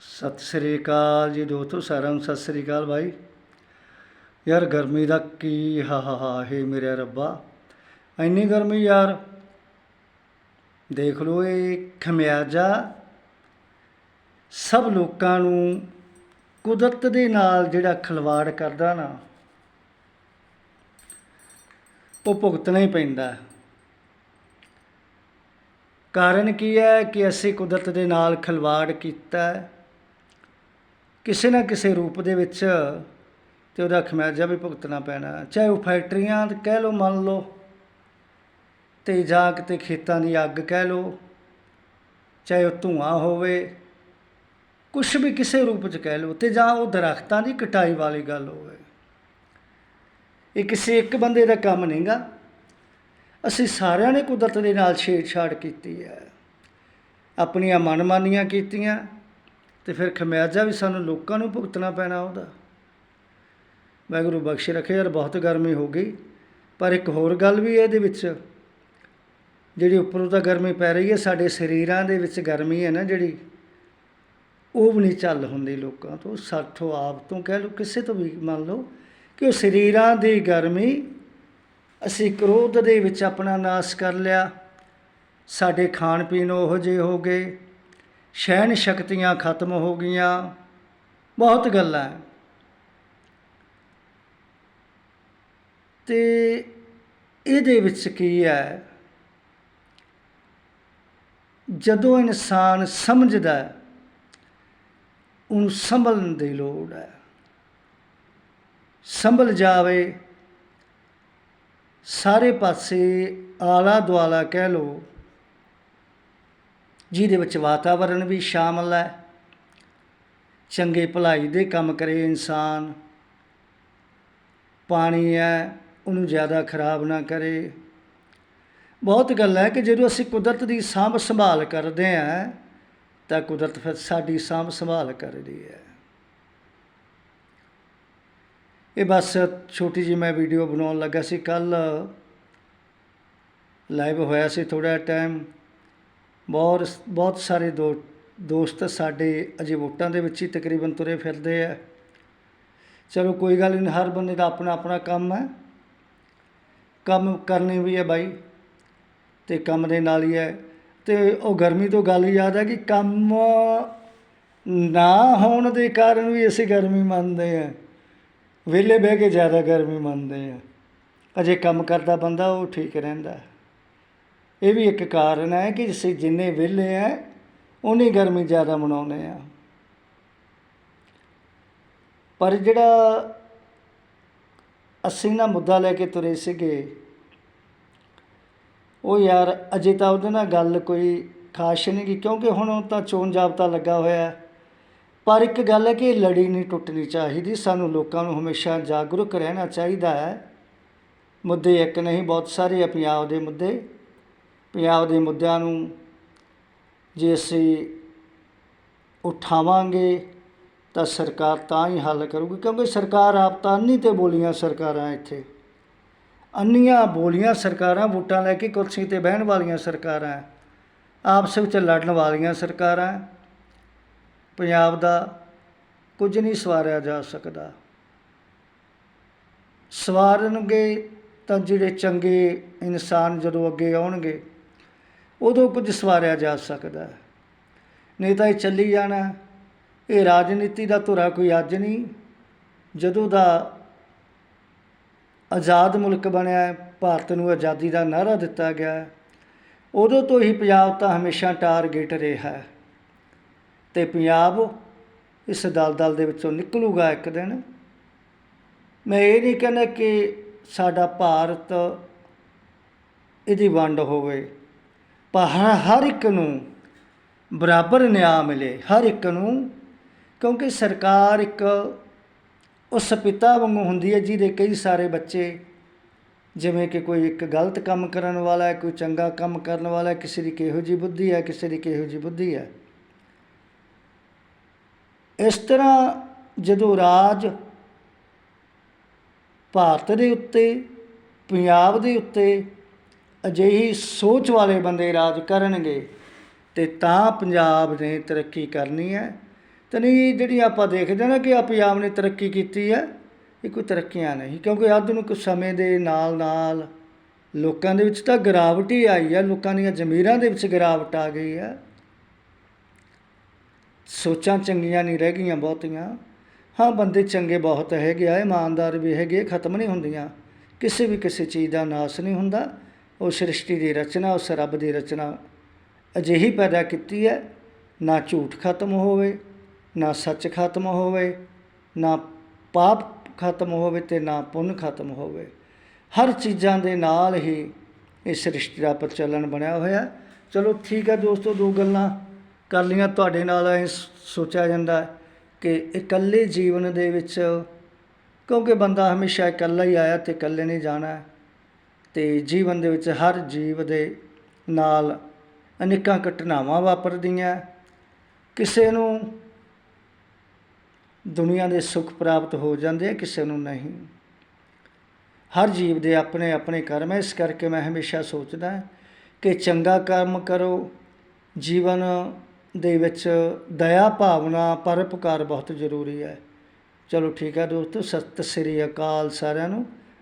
ਸਤਿ ਸ੍ਰੀ ਅਕਾਲ ਜੀ ਦੋਸਤੋ, ਸਾਰਿਆਂ ਨੂੰ ਸਤਿ ਸ੍ਰੀ ਅਕਾਲ ਭਾਈ ਯਾਰ ਗਰਮੀ ਦਾ ਕੀ ਹਾ ਹਾ ਹਾ ਹੈ ਮੇਰੇ ਰੱਬਾ। ਇੰਨੀ ਗਰਮੀ ਯਾਰ। ਦੇਖ ਲਓ, ਇਹ ਖਮਿਆਜਾ ਸਭ ਲੋਕਾਂ ਨੂੰ ਕੁਦਰਤ ਦੇ ਨਾਲ ਜਿਹੜਾ ਖਿਲਵਾੜ ਕਰਦਾ ਨਾ, ਉਹ ਭੁਗਤਣਾ ਹੀ ਪੈਂਦਾ। ਕਾਰਨ ਕੀ ਹੈ ਕਿ ਅਸੀਂ ਕੁਦਰਤ ਦੇ ਨਾਲ ਖਿਲਵਾੜ ਕੀਤਾ ਹੈ। ਕਿਸੇ ਨਾ ਕਿਸੇ ਰੂਪ ਦੇ ਵਿੱਚ ਤੇ ਉਹਦਾ ਖਮਿਆਜਾ ਵੀ ਭੁਗਤਣਾ ਪੈਣਾ। ਚਾਹੇ ਉਹ ਫੈਕਟਰੀਆਂ ਕਹਿ ਲਓ, ਮੰਨ ਲਓ, ਤੇ ਜਾਂ ਕਿਤੇ ਖੇਤਾਂ ਦੀ ਅੱਗ ਕਹਿ ਲਓ, ਚਾਹੇ ਉਹ ਧੂਆਂ ਹੋਵੇ, ਕੁਛ ਵੀ ਕਿਸੇ ਰੂਪ 'ਚ ਕਹਿ ਲਓ, ਤੇ ਜਾਂ ਉਹ ਦਰਖਤਾਂ ਦੀ ਕਟਾਈ ਵਾਲੀ ਗੱਲ ਹੋਵੇ। ਇਹ ਕਿਸੇ ਇੱਕ ਬੰਦੇ ਦਾ ਕੰਮ ਨਹੀਂਗਾ। ਅਸੀਂ ਸਾਰਿਆਂ ਨੇ ਕੁਦਰਤ ਦੇ ਨਾਲ ਛੇੜਛਾੜ ਕੀਤੀ ਹੈ। ਆਪਣੀਆਂ ਮਨਮਾਨੀਆਂ ਕੀਤੀਆਂ। ਤੇ ਫਿਰ ਖਮਿਆਜਾ ਵੀ ਸਾਨੂੰ ਲੋਕਾਂ ਨੂੰ ਭੁਗਤਣਾ ਪੈਣਾ ਉਹਦਾ। ਵਾਹਿਗੁਰੂ ਬਖਸ਼ ਰੱਖੇ, ਯਾਰ ਬਹੁਤ ਗਰਮੀ ਹੋ ਗਈ। ਪਰ ਇੱਕ ਹੋਰ ਗੱਲ ਵੀ ਹੈ ਇਹਦੇ ਵਿੱਚ, ਜਿਹੜੀ ਉੱਪਰੋਂ ਤਾਂ ਗਰਮੀ ਪੈ ਰਹੀ ਹੈ, ਸਾਡੇ ਸਰੀਰਾਂ ਦੇ ਵਿੱਚ ਗਰਮੀ ਹੈ ਨਾ ਜਿਹੜੀ, ਉਹ ਵੀ ਨਹੀਂ ਚੱਲ ਹੁੰਦੀ ਲੋਕਾਂ ਤੋਂ। ਸਾਥੋਂ ਆਪ ਤੋਂ ਕਹਿ ਲਓ, ਕਿਸੇ ਤੋਂ ਵੀ ਮੰਨ ਲਓ ਕਿ ਉਹ ਸਰੀਰਾਂ ਦੀ ਗਰਮੀ ਅਸੀਂ ਕ੍ਰੋਧ ਦੇ ਵਿੱਚ ਆਪਣਾ ਨਾਸ਼ ਕਰ ਲਿਆ। ਸਾਡੇ ਖਾਣ ਪੀਣ ਉਹੋ ਜਿਹੇ ਹੋ ਗਏ। ਸਹਿਣ ਸ਼ਕਤੀਆਂ ਖਤਮ ਹੋ ਗਈਆਂ। ਬਹੁਤ ਗੱਲਾਂ ਹੈ। ਤੇ ਇਹਦੇ ਵਿੱਚ ਕੀ ਹੈ? ਜਦੋਂ ਇਨਸਾਨ ਸਮਝਦਾ ਉਹਨੂੰ ਸੰਭਲਣ ਦੀ ਲੋੜ ਹੈ। ਸੰਭਲ ਜਾਵੇ, ਸਾਰੇ ਪਾਸੇ ਆਲਾ ਦੁਆਲਾ ਕਹਿ ਲਓ ਜਿਹਦੇ ਵਿੱਚ ਵਾਤਾਵਰਣ ਵੀ ਸ਼ਾਮਲ ਹੈ। ਚੰਗੇ ਭਲਾਈ ਦੇ ਕੰਮ ਕਰੇ ਇਨਸਾਨ। ਪਾਣੀ ਹੈ, ਉਹਨੂੰ ਜ਼ਿਆਦਾ ਖਰਾਬ ਨਾ ਕਰੇ। ਬਹੁਤ ਗੱਲ ਹੈ ਕਿ ਜਦੋਂ ਅਸੀਂ ਕੁਦਰਤ ਦੀ ਸਾਂਭ ਸੰਭਾਲ ਕਰਦੇ ਹਾਂ, ਤਾਂ ਕੁਦਰਤ ਫਿਰ ਸਾਡੀ ਸਾਂਭ ਸੰਭਾਲ ਕਰਦੀ ਹੈ। ਇਹ ਬਸ ਛੋਟੀ ਜਿਹੀ ਮੈਂ ਵੀਡੀਓ ਬਣਾਉਣ ਲੱਗਾ ਸੀ ਕੱਲ ਲਾਈਵ ਹੋਇਆ ਸੀ ਥੋੜਾ ਟਾਈਮ ਬਹੁਤ ਬਹੁਤ ਸਾਰੇ ਦੋ, ਦੋਸਤ ਸਾਡੇ ਅਜੇ ਵੋਟਾਂ ਦੇ ਵਿੱਚ ਹੀ ਤਕਰੀਬਨ ਤੁਰੇ ਫਿਰਦੇ ਆ। ਚਲੋ ਕੋਈ ਗੱਲ ਨਹੀਂ ਹਰ ਬੰਦੇ ਦਾ ਆਪਣਾ ਆਪਣਾ ਕੰਮ ਹੈ। ਕੰਮ ਕਰਨੇ ਵੀ ਹੈ ਬਾਈ, ਤੇ ਕੰਮ ਦੇ ਨਾਲ ਹੀ ਹੈ। ਤੇ ਉਹ ਗਰਮੀ ਤੋਂ ਗੱਲ ਯਾਦ ਹੈ ਕਿ ਕੰਮ ਨਾ ਹੋਣ ਦੇ ਕਾਰਨ ਵੀ ਅਸੀਂ ਗਰਮੀ ਮੰਨਦੇ ਆ। ਵਿਹਲੇ ਬਹਿ ਕੇ ਜ਼ਿਆਦਾ ਗਰਮੀ ਮੰਨਦੇ ਆ। ਅਜੇ ਕੰਮ ਕਰਦਾ ਬੰਦਾ, ਉਹ ਠੀਕ ਰਹਿੰਦਾ। ਇਹ ਵੀ ਇੱਕ ਕਾਰਨ ਹੈ ਕਿ ਅਸੀਂ ਜਿੰਨੇ ਵਿਹਲੇ ਆ ਉਨੀ ਗਰਮੀ ਜ਼ਿਆਦਾ ਮਨਾਉਂਦੇ ਆ। ਪਰ ਜਿਹੜਾ ਅਸੀਂ ਨਾ ਮੁੱਦਾ ਲੈ ਕੇ ਤੁਰੇ ਸੀਗੇ, ਉਹ ਯਾਰ ਅਜੇ ਤਾਂ ਉਹਦੇ ਨਾਲ ਗੱਲ ਕੋਈ ਖਾਸ ਨਹੀਂ ਗੀ, ਕਿਉਂਕਿ ਹੁਣ ਤਾਂ ਚੋਣ ਜਾਬਤਾ ਲੱਗਾ ਹੋਇਆ ਪਰ ਇੱਕ ਗੱਲ ਹੈ ਕਿ ਲੜੀ ਨਹੀਂ ਟੁੱਟਣੀ ਚਾਹੀਦੀ, ਸਾਨੂੰ ਲੋਕਾਂ ਨੂੰ ਹਮੇਸ਼ਾ ਜਾਗਰੂਕ ਰਹਿਣਾ ਚਾਹੀਦਾ ਹੈ। ਮੁੱਦੇ ਇੱਕ ਨਹੀਂ, ਬਹੁਤ ਸਾਰੇ ਆ ਪੰਜਾਬ ਦੇ ਮੁੱਦੇ। ਪੰਜਾਬ ਦੇ ਮੁੱਦਿਆਂ ਨੂੰ ਜੇ ਅਸੀਂ ਉਠਾਵਾਂਗੇ ਤਾਂ ਸਰਕਾਰ ਤਾਂ ਹੀ ਹੱਲ ਕਰੂਗੀ, ਕਿਉਂਕਿ ਸਰਕਾਰ ਆਪ ਤਾਂ ਅੰਨੀ ਤੇ ਬੋਲੀਆਂ ਸਰਕਾਰਾਂ ਇੱਥੇ। ਅੰਨੀਆਂ ਬੋਲੀਆਂ ਸਰਕਾਰਾਂ, ਵੋਟਾਂ ਲੈ ਕੇ ਕੁਰਸੀ ਤੇ ਬਹਿਣ ਵਾਲੀਆਂ ਸਰਕਾਰਾਂ, ਆਪਸ ਵਿੱਚ ਲੜਨ ਵਾਲੀਆਂ ਸਰਕਾਰਾਂ, ਪੰਜਾਬ ਦਾ ਕੁਝ ਨਹੀਂ ਸਵਾਰਿਆ ਜਾ ਸਕਦਾ। ਸਵਾਰਨਗੇ ਤਾਂ ਜਿਹੜੇ ਚੰਗੇ ਇਨਸਾਨ ਜਦੋਂ ਅੱਗੇ ਆਉਣਗੇ ਉਦੋਂ ਕੁਝ ਸਵਾਰਿਆ ਜਾ ਸਕਦਾ। ਹੈ। ਨਹੀਂ ਤਾਂ ਇਹ ਚੱਲੀ ਜਾਣਾ। ਇਹ ਰਾਜਨੀਤੀ ਦਾ ਧੁਰਾ ਕੋਈ ਅੱਜ ਨਹੀਂ। ਜਦੋਂ ਦਾ ਆਜ਼ਾਦ ਮੁਲਕ ਬਣਿਆ, ਭਾਰਤ ਨੂੰ ਆਜ਼ਾਦੀ ਦਾ ਨਾਅਰਾ ਦਿੱਤਾ ਗਿਆ, ਉਦੋਂ ਤੋਂ ਹੀ ਪੰਜਾਬ ਤਾਂ ਹਮੇਸ਼ਾ ਟਾਰਗੇਟ ਰਿਹਾ ਹੈ। ਤੇ ਪੰਜਾਬ ਇਸ ਦਲਦਲ ਦੇ ਵਿੱਚੋਂ ਨਿਕਲੂਗਾ ਇੱਕ ਦਿਨ। ਮੈਂ ਇਹ ਨਹੀਂ ਕਹਿੰਦਾ ਕਿ ਸਾਡਾ ਭਾਰਤ ਇਹਦੀ ਵੰਡ ਹੋਵੇ। ਪਰ ਹਰ ਇੱਕ ਨੂੰ ਬਰਾਬਰ ਨਿਆਂ ਮਿਲੇ, ਹਰ ਇੱਕ ਨੂੰ, ਕਿਉਂਕਿ ਸਰਕਾਰ ਇੱਕ ਉਸ ਪਿਤਾ ਵਾਂਗੂ ਹੁੰਦੀ ਹੈ ਜਿਹਦੇ ਕਈ ਸਾਰੇ ਬੱਚੇ ਜਿਵੇਂ ਕਿ ਕੋਈ ਇੱਕ ਗਲਤ ਕੰਮ ਕਰਨ ਵਾਲਾ ਹੈ, ਕੋਈ ਚੰਗਾ ਕੰਮ ਕਰਨ ਵਾਲਾ ਹੈ, ਕਿਸੇ ਦੀ ਕਿਹੋ ਜੀ ਬੁੱਧੀ ਹੈ, ਕਿਸੇ ਦੀ ਕਿਹੋ ਜੀ ਬੁੱਧੀ ਹੈ। ਇਸ ਤਰ੍ਹਾਂ ਜਦੋਂ ਰਾਜ ਭਾਰਤ ਦੇ ਉੱਤੇ, ਪੰਜਾਬ ਦੇ ਉੱਤੇ ਅਜਿਹੀ ਸੋਚ ਵਾਲੇ ਬੰਦੇ ਰਾਜ ਕਰਨਗੇ ਤੇ ਤਾਂ ਪੰਜਾਬ ਨੇ ਤਰੱਕੀ ਕਰਨੀ ਹੈ। ਤੇ ਨਹੀਂ, ਜਿਹੜੀ ਆਪਾਂ ਦੇਖਦੇ ਨਾ ਕਿ ਆ ਪੰਜਾਬ ਨੇ ਤਰੱਕੀ ਕੀਤੀ ਹੈ, ਇਹ ਕੋਈ ਤਰੱਕੀਆਂ ਨਹੀਂ, ਕਿਉਂਕਿ ਆਧੁਨਿਕ ਸਮੇਂ ਦੇ ਨਾਲ ਨਾਲ ਲੋਕਾਂ ਦੇ ਵਿੱਚ ਤਾਂ ਗਿਰਾਵਟ ਹੀ ਆਈ ਹੈ, ਲੋਕਾਂ ਦੀਆਂ ਜ਼ਮੀਰਾਂ ਦੇ ਵਿੱਚ ਗਿਰਾਵਟ ਆ ਗਈ ਹੈ। ਸੋਚਾਂ ਚੰਗੀਆਂ ਨਹੀਂ ਰਹਿ ਗਈਆਂ ਬਹੁਤੀਆਂ। ਹਾਂ, ਬੰਦੇ ਚੰਗੇ ਬਹੁਤ ਹੈਗੇ ਆ, ਇਮਾਨਦਾਰ ਵੀ ਹੈਗੇ, ਖਤਮ ਨਹੀਂ ਹੁੰਦੀਆਂ। ਕਿਸੇ ਵੀ ਕਿਸੇ ਚੀਜ਼ ਦਾ ਨਾਸ ਨਹੀਂ ਹੁੰਦਾ। ਉਹ ਸ੍ਰਿਸ਼ਟੀ ਦੀ ਰਚਨਾ, ਉਸ ਰੱਬ ਦੀ ਰਚਨਾ ਅਜਿਹੀ ਪੈਦਾ ਕੀਤੀ ਹੈ, ਨਾ ਝੂਠ ਖਤਮ ਹੋਵੇ, ਨਾ ਸੱਚ ਖਤਮ ਹੋਵੇ, ਨਾ ਪਾਪ ਖਤਮ ਹੋਵੇ ਤੇ ਨਾ ਪੁੰਨ ਖਤਮ ਹੋਵੇ। ਹਰ ਚੀਜ਼ਾਂ ਦੇ ਨਾਲ ਹੀ ਇਹ ਸ੍ਰਿਸ਼ਟੀ ਦਾ ਪ੍ਰਚਲਨ ਬਣਿਆ ਹੋਇਆ। ਚਲੋ ਠੀਕ ਹੈ ਦੋਸਤੋ, ਦੋ ਗੱਲਾਂ ਕਰ ਲੀਆਂ ਤੁਹਾਡੇ ਨਾਲ ਇਹ ਸੋਚਿਆ ਜਾਂਦਾ ਕਿ ਇਕੱਲੇ ਜੀਵਨ ਦੇ ਵਿੱਚ ਕਿਉਂਕਿ ਬੰਦਾ ਹਮੇਸ਼ਾ ਇਕੱਲਾ ਹੀ ਆਇਆ ਤੇ ਇਕੱਲੇ ਨਹੀਂ ਜਾਣਾ ਹੈ। ਜੀਵਨ ਦੇ ਵਿੱਚ ਹਰ ਜੀਵ ਦੇ ਨਾਲ ਅਨੇਕਾਂ ਘਟਨਾਵਾਂ ਵਾਪਰਦੀਆਂ। ਕਿਸੇ ਨੂੰ ਦੁਨੀਆ ਦੇ ਸੁੱਖ ਪ੍ਰਾਪਤ ਹੋ ਜਾਂਦੇ ਆ, ਕਿਸੇ ਨੂੰ ਨਹੀਂ। ਹਰ ਜੀਵ ਦੇ ਆਪਣੇ ਆਪਣੇ ਕਰਮ ਹੈ ਇਸ ਕਰਕੇ ਮੈਂ ਹਮੇਸ਼ਾ ਸੋਚਦਾ ਕਿ ਚੰਗਾ ਕਰਮ ਕਰੋ। ਜੀਵਨ ਦੇ ਵਿੱਚ ਦਇਆ ਭਾਵਨਾ ਪਰਪਕਾਰ ਬਹੁਤ ਜ਼ਰੂਰੀ ਹੈ। ਚਲੋ ਠੀਕ ਹੈ ਦੋਸਤੋ, ਸਤਿ ਸ੍ਰੀ ਅਕਾਲ ਸਾਰਿਆਂ ਨੂੰ।